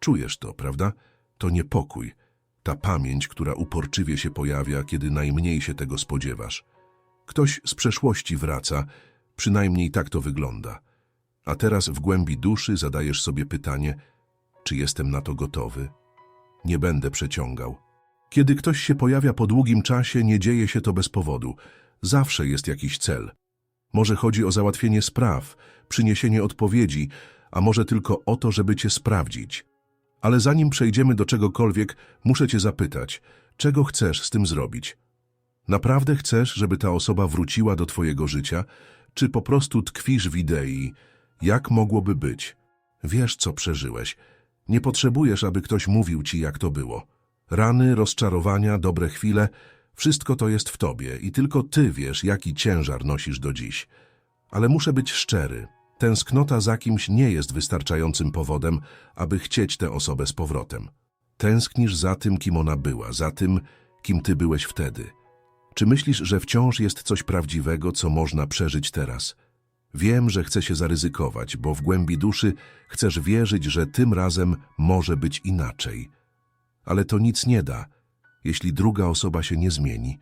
Czujesz to, prawda? To niepokój. Ta pamięć, która uporczywie się pojawia, kiedy najmniej się tego spodziewasz. Ktoś z przeszłości wraca, przynajmniej tak to wygląda. A teraz w głębi duszy zadajesz sobie pytanie, czy jestem na to gotowy? Nie będę przeciągał. Kiedy ktoś się pojawia po długim czasie, nie dzieje się to bez powodu. Zawsze jest jakiś cel. Może chodzi o załatwienie spraw, przyniesienie odpowiedzi, a może tylko o to, żeby cię sprawdzić. Ale zanim przejdziemy do czegokolwiek, muszę cię zapytać, czego chcesz z tym zrobić? Naprawdę chcesz, żeby ta osoba wróciła do twojego życia, czy po prostu tkwisz w idei, jak mogłoby być? Wiesz, co przeżyłeś. Nie potrzebujesz, aby ktoś mówił ci, jak to było. Rany, rozczarowania, dobre chwile, wszystko to jest w tobie i tylko ty wiesz, jaki ciężar nosisz do dziś. Ale muszę być szczery. Tęsknota za kimś nie jest wystarczającym powodem, aby chcieć tę osobę z powrotem. Tęsknisz za tym, kim ona była, za tym, kim ty byłeś wtedy. Czy myślisz, że wciąż jest coś prawdziwego, co można przeżyć teraz? Wiem, że chcę się zaryzykować, bo w głębi duszy chcesz wierzyć, że tym razem może być inaczej. Ale to nic nie da, jeśli druga osoba się nie zmieni,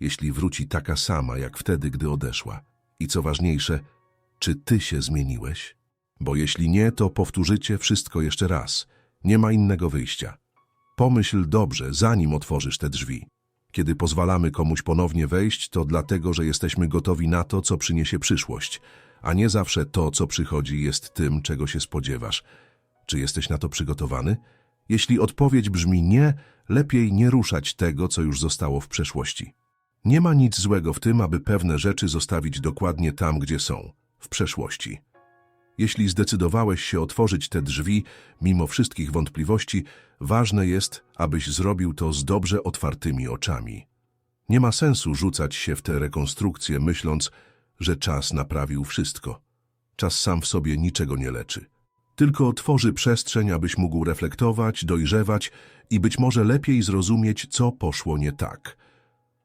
jeśli wróci taka sama, jak wtedy, gdy odeszła. I co ważniejsze, czy ty się zmieniłeś? Bo jeśli nie, to powtórzycie wszystko jeszcze raz. Nie ma innego wyjścia. Pomyśl dobrze, zanim otworzysz te drzwi. Kiedy pozwalamy komuś ponownie wejść, to dlatego, że jesteśmy gotowi na to, co przyniesie przyszłość, a nie zawsze to, co przychodzi, jest tym, czego się spodziewasz. Czy jesteś na to przygotowany? Jeśli odpowiedź brzmi nie, lepiej nie ruszać tego, co już zostało w przeszłości. Nie ma nic złego w tym, aby pewne rzeczy zostawić dokładnie tam, gdzie są, w przeszłości. Jeśli zdecydowałeś się otworzyć te drzwi, mimo wszystkich wątpliwości, ważne jest, abyś zrobił to z dobrze otwartymi oczami. Nie ma sensu rzucać się w tę rekonstrukcję, myśląc, że czas naprawił wszystko. Czas sam w sobie niczego nie leczy. Tylko tworzy przestrzeń, abyś mógł reflektować, dojrzewać i być może lepiej zrozumieć, co poszło nie tak.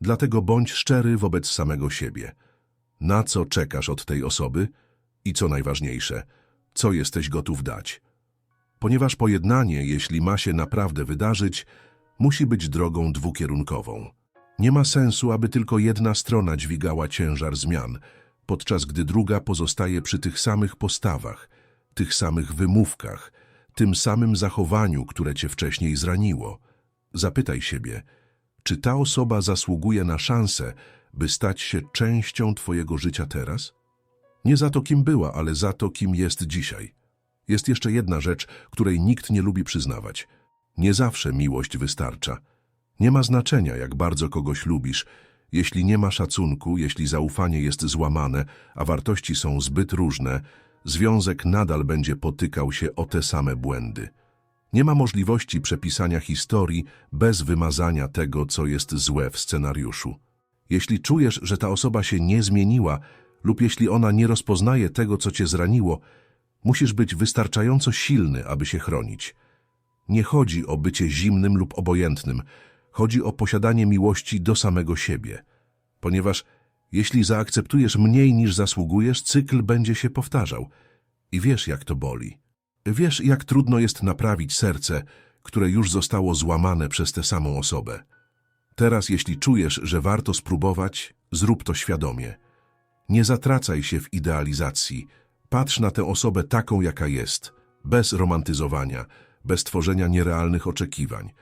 Dlatego bądź szczery wobec samego siebie. Na co czekasz od tej osoby? I co najważniejsze, co jesteś gotów dać? Ponieważ pojednanie, jeśli ma się naprawdę wydarzyć, musi być drogą dwukierunkową. Nie ma sensu, aby tylko jedna strona dźwigała ciężar zmian, podczas gdy druga pozostaje przy tych samych postawach, tych samych wymówkach, tym samym zachowaniu, które cię wcześniej zraniło. Zapytaj siebie, czy ta osoba zasługuje na szansę, by stać się częścią twojego życia teraz? Nie za to, kim była, ale za to, kim jest dzisiaj. Jest jeszcze jedna rzecz, której nikt nie lubi przyznawać. Nie zawsze miłość wystarcza. Nie ma znaczenia, jak bardzo kogoś lubisz. Jeśli nie ma szacunku, jeśli zaufanie jest złamane, a wartości są zbyt różne, związek nadal będzie potykał się o te same błędy. Nie ma możliwości przepisania historii bez wymazania tego, co jest złe w scenariuszu. Jeśli czujesz, że ta osoba się nie zmieniła lub jeśli ona nie rozpoznaje tego, co cię zraniło, musisz być wystarczająco silny, aby się chronić. Nie chodzi o bycie zimnym lub obojętnym, chodzi o posiadanie miłości do samego siebie. Ponieważ jeśli zaakceptujesz mniej niż zasługujesz, cykl będzie się powtarzał. I wiesz, jak to boli. Wiesz, jak trudno jest naprawić serce, które już zostało złamane przez tę samą osobę. Teraz, jeśli czujesz, że warto spróbować, zrób to świadomie. Nie zatracaj się w idealizacji. Patrz na tę osobę taką, jaka jest, bez romantyzowania, bez tworzenia nierealnych oczekiwań.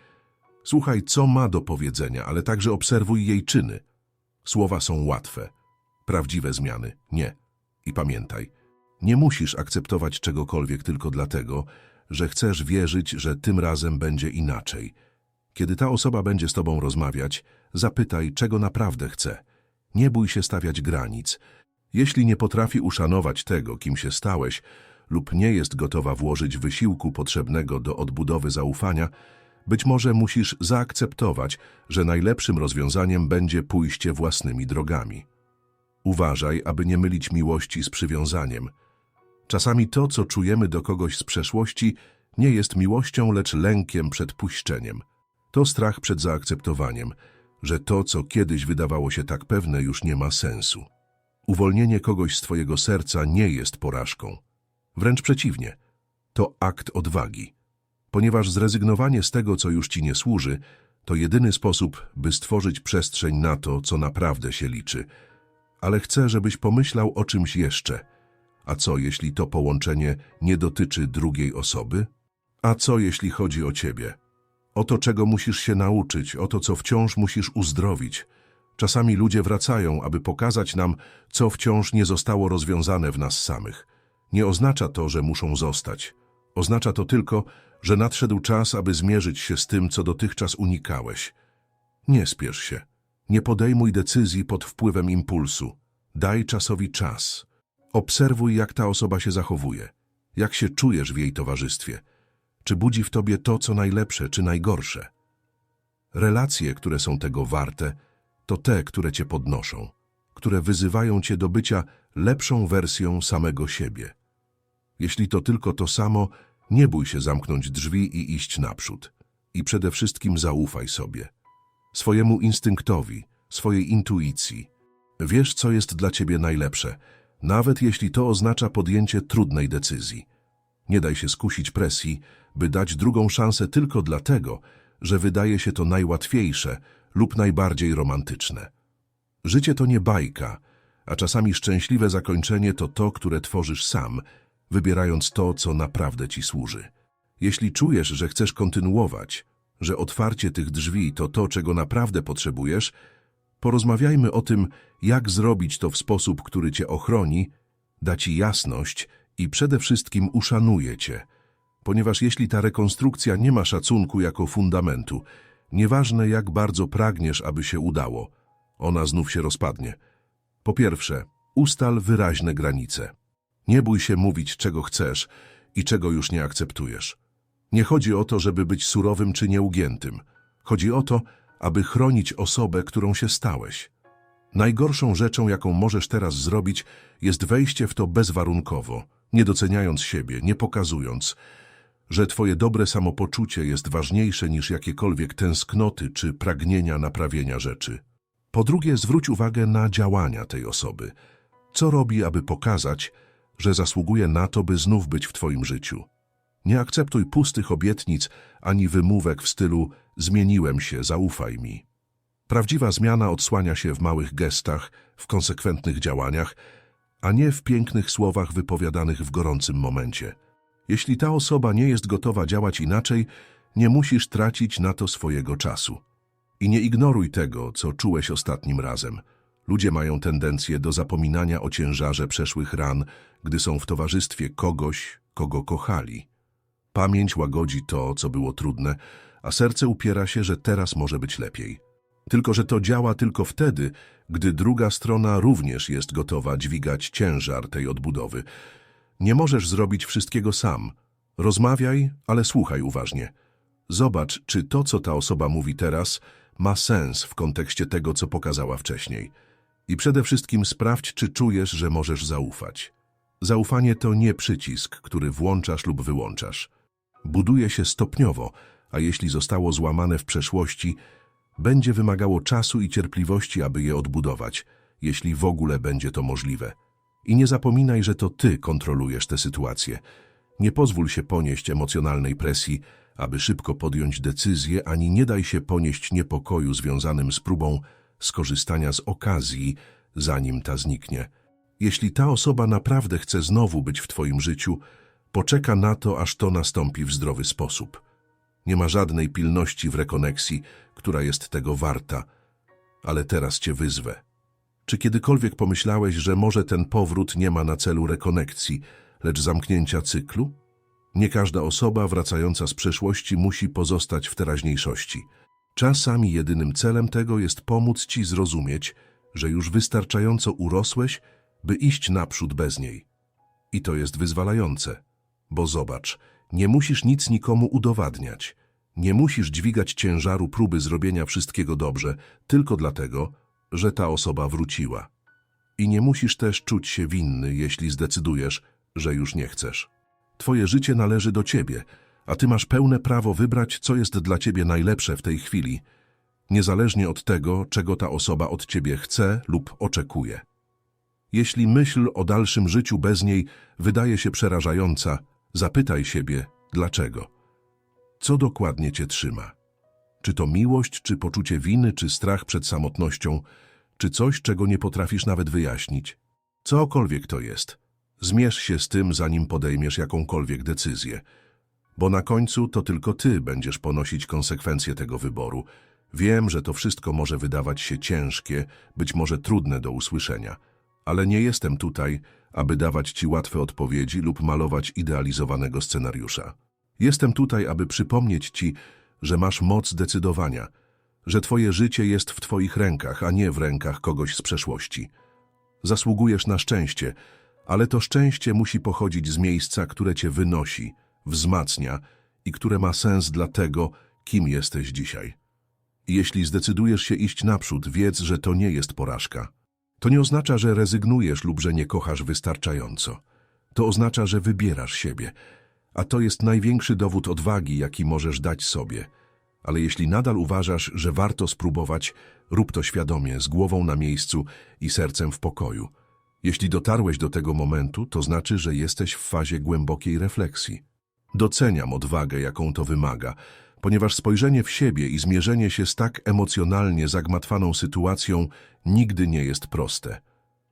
Słuchaj, co ma do powiedzenia, ale także obserwuj jej czyny. Słowa są łatwe. Prawdziwe zmiany nie. I pamiętaj, nie musisz akceptować czegokolwiek tylko dlatego, że chcesz wierzyć, że tym razem będzie inaczej. Kiedy ta osoba będzie z tobą rozmawiać, zapytaj, czego naprawdę chce. Nie bój się stawiać granic. Jeśli nie potrafi uszanować tego, kim się stałeś, lub nie jest gotowa włożyć wysiłku potrzebnego do odbudowy zaufania, być może musisz zaakceptować, że najlepszym rozwiązaniem będzie pójście własnymi drogami. Uważaj, aby nie mylić miłości z przywiązaniem. Czasami to, co czujemy do kogoś z przeszłości, nie jest miłością, lecz lękiem przed puszczeniem. To strach przed zaakceptowaniem, że to, co kiedyś wydawało się tak pewne, już nie ma sensu. Uwolnienie kogoś z twojego serca nie jest porażką. Wręcz przeciwnie, to akt odwagi. ponieważ zrezygnowanie z tego, co już ci nie służy, to jedyny sposób, by stworzyć przestrzeń na to, co naprawdę się liczy. Ale chcę, żebyś pomyślał o czymś jeszcze. A co, jeśli to połączenie nie dotyczy drugiej osoby? A co, jeśli chodzi o ciebie? O to, czego musisz się nauczyć, o to, co wciąż musisz uzdrowić. Czasami ludzie wracają, aby pokazać nam, co wciąż nie zostało rozwiązane w nas samych. Nie oznacza to, że muszą zostać. Oznacza to tylko, że nadszedł czas, aby zmierzyć się z tym, co dotychczas unikałeś. Nie spiesz się. Nie podejmuj decyzji pod wpływem impulsu. Daj czasowi czas. Obserwuj, jak ta osoba się zachowuje. Jak się czujesz w jej towarzystwie. Czy budzi w tobie to, co najlepsze, czy najgorsze. Relacje, które są tego warte, to te, które cię podnoszą, które wyzywają cię do bycia lepszą wersją samego siebie. Jeśli to tylko to samo, nie bój się zamknąć drzwi i iść naprzód. I przede wszystkim zaufaj sobie. Swojemu instynktowi, swojej intuicji. Wiesz, co jest dla ciebie najlepsze, nawet jeśli to oznacza podjęcie trudnej decyzji. Nie daj się skusić presji, by dać drugą szansę tylko dlatego, że wydaje się to najłatwiejsze lub najbardziej romantyczne. Życie to nie bajka, a czasami szczęśliwe zakończenie to to, które tworzysz sam, wybierając to, co naprawdę ci służy. Jeśli czujesz, że chcesz kontynuować, że otwarcie tych drzwi to to, czego naprawdę potrzebujesz, porozmawiajmy o tym, jak zrobić to w sposób, który cię ochroni, da ci jasność i przede wszystkim uszanuje cię. Ponieważ jeśli ta rekonstrukcja nie ma szacunku jako fundamentu, nieważne jak bardzo pragniesz, aby się udało, ona znów się rozpadnie. Po pierwsze, ustal wyraźne granice. Nie bój się mówić, czego chcesz i czego już nie akceptujesz. Nie chodzi o to, żeby być surowym czy nieugiętym. Chodzi o to, aby chronić osobę, którą się stałeś. Najgorszą rzeczą, jaką możesz teraz zrobić, jest wejście w to bezwarunkowo, nie doceniając siebie, nie pokazując, że twoje dobre samopoczucie jest ważniejsze niż jakiekolwiek tęsknoty czy pragnienia naprawienia rzeczy. Po drugie, zwróć uwagę na działania tej osoby. Co robi, aby pokazać, że zasługuje na to, by znów być w twoim życiu? Nie akceptuj pustych obietnic ani wymówek w stylu zmieniłem się, zaufaj mi. Prawdziwa zmiana odsłania się w małych gestach, w konsekwentnych działaniach, a nie w pięknych słowach wypowiadanych w gorącym momencie. Jeśli ta osoba nie jest gotowa działać inaczej, nie musisz tracić na to swojego czasu. I nie ignoruj tego, co czułeś ostatnim razem. Ludzie mają tendencję do zapominania o ciężarze przeszłych ran, gdy są w towarzystwie kogoś, kogo kochali. Pamięć łagodzi to, co było trudne, a serce upiera się, że teraz może być lepiej. Tylko, że to działa tylko wtedy, gdy druga strona również jest gotowa dźwigać ciężar tej odbudowy. Nie możesz zrobić wszystkiego sam. Rozmawiaj, ale słuchaj uważnie. Zobacz, czy to, co ta osoba mówi teraz, ma sens w kontekście tego, co pokazała wcześniej. I przede wszystkim sprawdź, czy czujesz, że możesz zaufać. Zaufanie to nie przycisk, który włączasz lub wyłączasz. Buduje się stopniowo, a jeśli zostało złamane w przeszłości, będzie wymagało czasu i cierpliwości, aby je odbudować, jeśli w ogóle będzie to możliwe. I nie zapominaj, że to ty kontrolujesz tę sytuację. Nie pozwól się ponieść emocjonalnej presji, aby szybko podjąć decyzję, ani nie daj się ponieść niepokoju związanym z próbą skorzystania z okazji, zanim ta zniknie. Jeśli ta osoba naprawdę chce znowu być w twoim życiu, poczeka na to, aż to nastąpi w zdrowy sposób. Nie ma żadnej pilności w rekoneksji, która jest tego warta, ale teraz cię wyzwę. Czy kiedykolwiek pomyślałeś, że może ten powrót nie ma na celu rekonekcji, lecz zamknięcia cyklu? Nie każda osoba wracająca z przeszłości musi pozostać w teraźniejszości. Czasami jedynym celem tego jest pomóc ci zrozumieć, że już wystarczająco urosłeś, by iść naprzód bez niej. I to jest wyzwalające, bo zobacz, nie musisz nic nikomu udowadniać. Nie musisz dźwigać ciężaru próby zrobienia wszystkiego dobrze, tylko dlatego, że ta osoba wróciła. I nie musisz też czuć się winny, jeśli zdecydujesz, że już nie chcesz. Twoje życie należy do ciebie, a ty masz pełne prawo wybrać, co jest dla ciebie najlepsze w tej chwili, niezależnie od tego, czego ta osoba od ciebie chce lub oczekuje. Jeśli myśl o dalszym życiu bez niej wydaje się przerażająca, zapytaj siebie, dlaczego. Co dokładnie cię trzyma? Czy to miłość, czy poczucie winy, czy strach przed samotnością, czy coś, czego nie potrafisz nawet wyjaśnić? Cokolwiek to jest, zmierz się z tym, zanim podejmiesz jakąkolwiek decyzję. Bo na końcu to tylko ty będziesz ponosić konsekwencje tego wyboru. Wiem, że to wszystko może wydawać się ciężkie, być może trudne do usłyszenia, ale nie jestem tutaj, aby dawać ci łatwe odpowiedzi lub malować idealizowanego scenariusza. Jestem tutaj, aby przypomnieć ci, że masz moc decydowania, że twoje życie jest w twoich rękach, a nie w rękach kogoś z przeszłości. Zasługujesz na szczęście, ale to szczęście musi pochodzić z miejsca, które cię wynosi, wzmacnia i które ma sens dla tego, kim jesteś dzisiaj. Jeśli zdecydujesz się iść naprzód, wiedz, że to nie jest porażka. To nie oznacza, że rezygnujesz lub że nie kochasz wystarczająco. To oznacza, że wybierasz siebie. A to jest największy dowód odwagi, jaki możesz dać sobie. Ale jeśli nadal uważasz, że warto spróbować, rób to świadomie, z głową na miejscu i sercem w pokoju. Jeśli dotarłeś do tego momentu, to znaczy, że jesteś w fazie głębokiej refleksji. Doceniam odwagę, jaką to wymaga, ponieważ spojrzenie w siebie i zmierzenie się z tak emocjonalnie zagmatwaną sytuacją nigdy nie jest proste.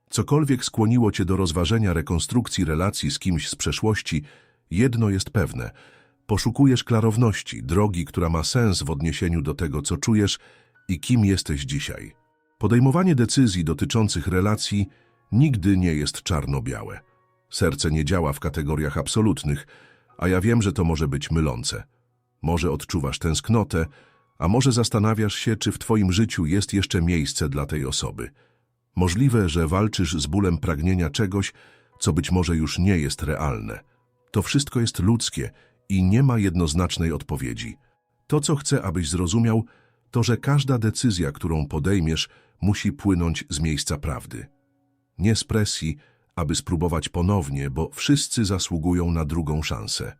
Cokolwiek skłoniło cię do rozważenia rekonstrukcji relacji z kimś z przeszłości, jedno jest pewne. Poszukujesz klarowności, drogi, która ma sens w odniesieniu do tego, co czujesz i kim jesteś dzisiaj. Podejmowanie decyzji dotyczących relacji nigdy nie jest czarno-białe. Serce nie działa w kategoriach absolutnych, a ja wiem, że to może być mylące. Może odczuwasz tęsknotę, a może zastanawiasz się, czy w twoim życiu jest jeszcze miejsce dla tej osoby. Możliwe, że walczysz z bólem pragnienia czegoś, co być może już nie jest realne. To wszystko jest ludzkie i nie ma jednoznacznej odpowiedzi. To, co chcę, abyś zrozumiał, to, że każda decyzja, którą podejmiesz, musi płynąć z miejsca prawdy. Nie z presji, aby spróbować ponownie, bo wszyscy zasługują na drugą szansę.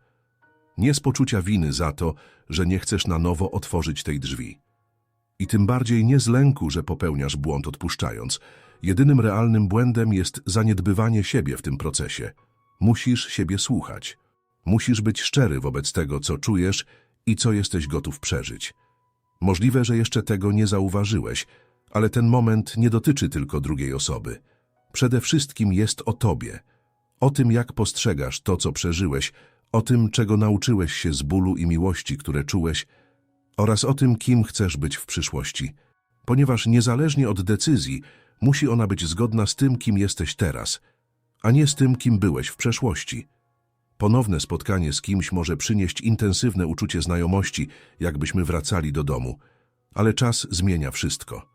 Nie z poczucia winy za to, że nie chcesz na nowo otworzyć tej drzwi. I tym bardziej nie z lęku, że popełniasz błąd odpuszczając. Jedynym realnym błędem jest zaniedbywanie siebie w tym procesie. Musisz siebie słuchać. Musisz być szczery wobec tego, co czujesz i co jesteś gotów przeżyć. Możliwe, że jeszcze tego nie zauważyłeś, ale ten moment nie dotyczy tylko drugiej osoby. Przede wszystkim jest o tobie. O tym, jak postrzegasz to, co przeżyłeś, o tym, czego nauczyłeś się z bólu i miłości, które czułeś, oraz o tym, kim chcesz być w przyszłości. Ponieważ niezależnie od decyzji, musi ona być zgodna z tym, kim jesteś teraz, a nie z tym, kim byłeś w przeszłości. Ponowne spotkanie z kimś może przynieść intensywne uczucie znajomości, jakbyśmy wracali do domu, ale czas zmienia wszystko.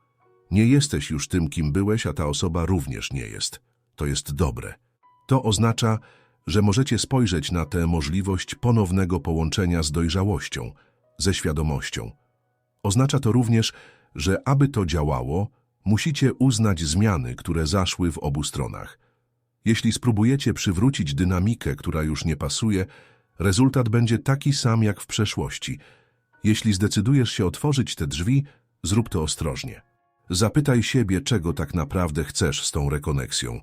Nie jesteś już tym, kim byłeś, a ta osoba również nie jest. To jest dobre. To oznacza, że możecie spojrzeć na tę możliwość ponownego połączenia z dojrzałością, ze świadomością. Oznacza to również, że aby to działało, musicie uznać zmiany, które zaszły w obu stronach. Jeśli spróbujecie przywrócić dynamikę, która już nie pasuje, rezultat będzie taki sam jak w przeszłości. Jeśli zdecydujesz się otworzyć te drzwi, zrób to ostrożnie. Zapytaj siebie, czego tak naprawdę chcesz z tą rekoneksją.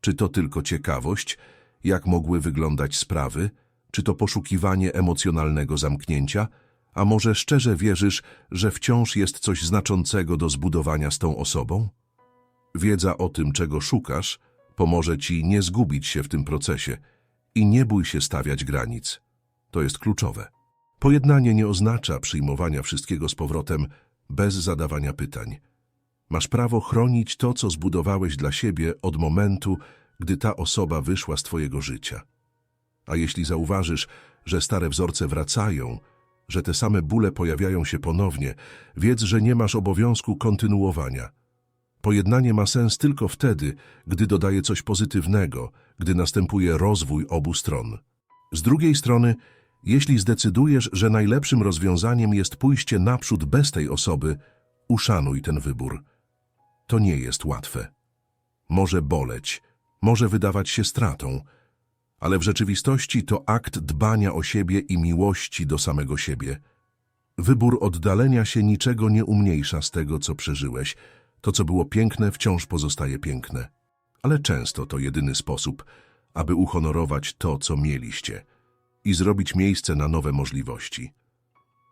Czy to tylko ciekawość, jak mogły wyglądać sprawy, czy to poszukiwanie emocjonalnego zamknięcia, a może szczerze wierzysz, że wciąż jest coś znaczącego do zbudowania z tą osobą? Wiedza o tym, czego szukasz, pomoże ci nie zgubić się w tym procesie i nie bój się stawiać granic. To jest kluczowe. Pojednanie nie oznacza przyjmowania wszystkiego z powrotem bez zadawania pytań. Masz prawo chronić to, co zbudowałeś dla siebie od momentu, gdy ta osoba wyszła z twojego życia. A jeśli zauważysz, że stare wzorce wracają, że te same bóle pojawiają się ponownie, wiedz, że nie masz obowiązku kontynuowania. Pojednanie ma sens tylko wtedy, gdy dodaje coś pozytywnego, gdy następuje rozwój obu stron. Z drugiej strony, jeśli zdecydujesz, że najlepszym rozwiązaniem jest pójście naprzód bez tej osoby, uszanuj ten wybór. To nie jest łatwe. Może boleć, może wydawać się stratą, ale w rzeczywistości to akt dbania o siebie i miłości do samego siebie. Wybór oddalenia się niczego nie umniejsza z tego, co przeżyłeś. To, co było piękne, wciąż pozostaje piękne. Ale często to jedyny sposób, aby uhonorować to, co mieliście i zrobić miejsce na nowe możliwości.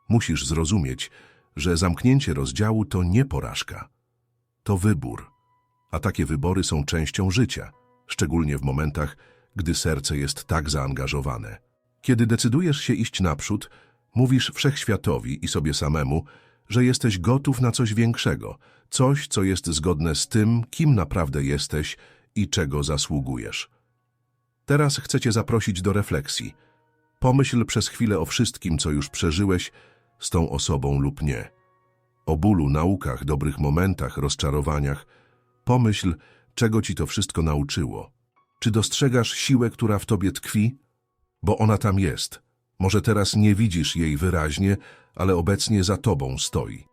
Musisz zrozumieć, że zamknięcie rozdziału to nie porażka. To wybór. A takie wybory są częścią życia, szczególnie w momentach, gdy serce jest tak zaangażowane. Kiedy decydujesz się iść naprzód, mówisz wszechświatowi i sobie samemu, że jesteś gotów na coś większego, coś, co jest zgodne z tym, kim naprawdę jesteś i czego zasługujesz. Teraz chcę Cię zaprosić do refleksji. Pomyśl przez chwilę o wszystkim, co już przeżyłeś z tą osobą lub nie. O bólu, naukach, dobrych momentach, rozczarowaniach. Pomyśl, czego Ci to wszystko nauczyło. Czy dostrzegasz siłę, która w Tobie tkwi? Bo ona tam jest. Może teraz nie widzisz jej wyraźnie, ale obecnie za Tobą stoi.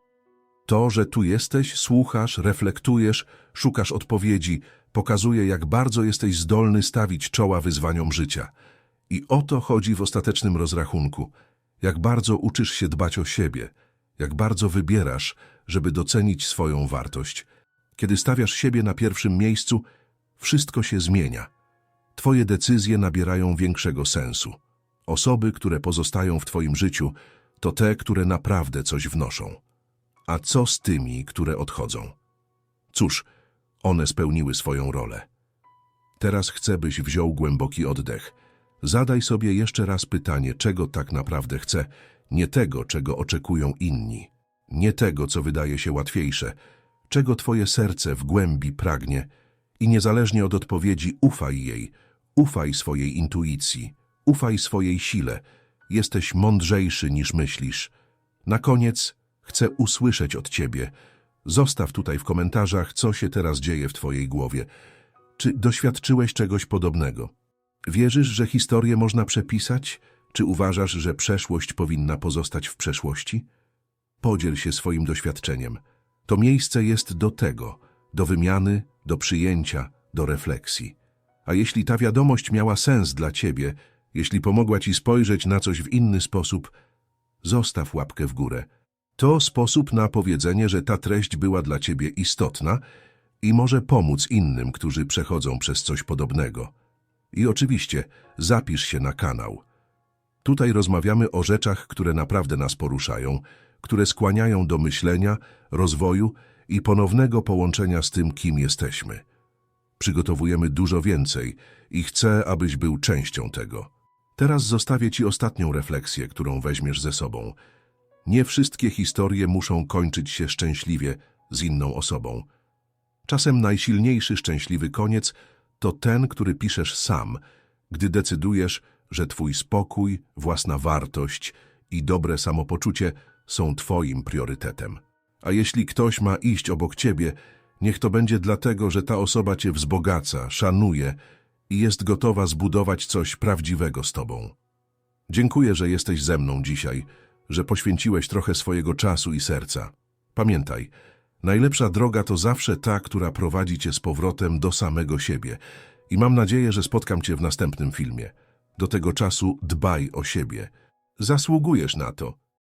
To, że tu jesteś, słuchasz, reflektujesz, szukasz odpowiedzi, pokazuje, jak bardzo jesteś zdolny stawić czoła wyzwaniom życia. I o to chodzi w ostatecznym rozrachunku. Jak bardzo uczysz się dbać o siebie, jak bardzo wybierasz, żeby docenić swoją wartość. Kiedy stawiasz siebie na pierwszym miejscu, wszystko się zmienia. Twoje decyzje nabierają większego sensu. Osoby, które pozostają w Twoim życiu, to te, które naprawdę coś wnoszą. A co z tymi, które odchodzą? Cóż, one spełniły swoją rolę. Teraz chcę, byś wziął głęboki oddech. Zadaj sobie jeszcze raz pytanie, czego tak naprawdę chcę, nie tego, czego oczekują inni, nie tego, co wydaje się łatwiejsze, czego twoje serce w głębi pragnie i niezależnie od odpowiedzi ufaj jej, ufaj swojej intuicji, ufaj swojej sile. Jesteś mądrzejszy niż myślisz. Na koniec chcę usłyszeć od ciebie. Zostaw tutaj w komentarzach, co się teraz dzieje w twojej głowie. Czy doświadczyłeś czegoś podobnego? Wierzysz, że historię można przepisać? Czy uważasz, że przeszłość powinna pozostać w przeszłości? Podziel się swoim doświadczeniem. To miejsce jest do tego, do wymiany, do przyjęcia, do refleksji. A jeśli ta wiadomość miała sens dla ciebie, jeśli pomogła ci spojrzeć na coś w inny sposób, zostaw łapkę w górę. To sposób na powiedzenie, że ta treść była dla ciebie istotna i może pomóc innym, którzy przechodzą przez coś podobnego. I oczywiście zapisz się na kanał. Tutaj rozmawiamy o rzeczach, które naprawdę nas poruszają, które skłaniają do myślenia, rozwoju i ponownego połączenia z tym, kim jesteśmy. Przygotowujemy dużo więcej i chcę, abyś był częścią tego. Teraz zostawię Ci ostatnią refleksję, którą weźmiesz ze sobą. Nie wszystkie historie muszą kończyć się szczęśliwie z inną osobą. Czasem najsilniejszy szczęśliwy koniec to ten, który piszesz sam, gdy decydujesz, że Twój spokój, własna wartość i dobre samopoczucie są Twoim priorytetem. A jeśli ktoś ma iść obok Ciebie, niech to będzie dlatego, że ta osoba Cię wzbogaca, szanuje i jest gotowa zbudować coś prawdziwego z Tobą. Dziękuję, że jesteś ze mną dzisiaj, że poświęciłeś trochę swojego czasu i serca. Pamiętaj, najlepsza droga to zawsze ta, która prowadzi Cię z powrotem do samego siebie. I mam nadzieję, że spotkam Cię w następnym filmie. Do tego czasu dbaj o siebie. Zasługujesz na to.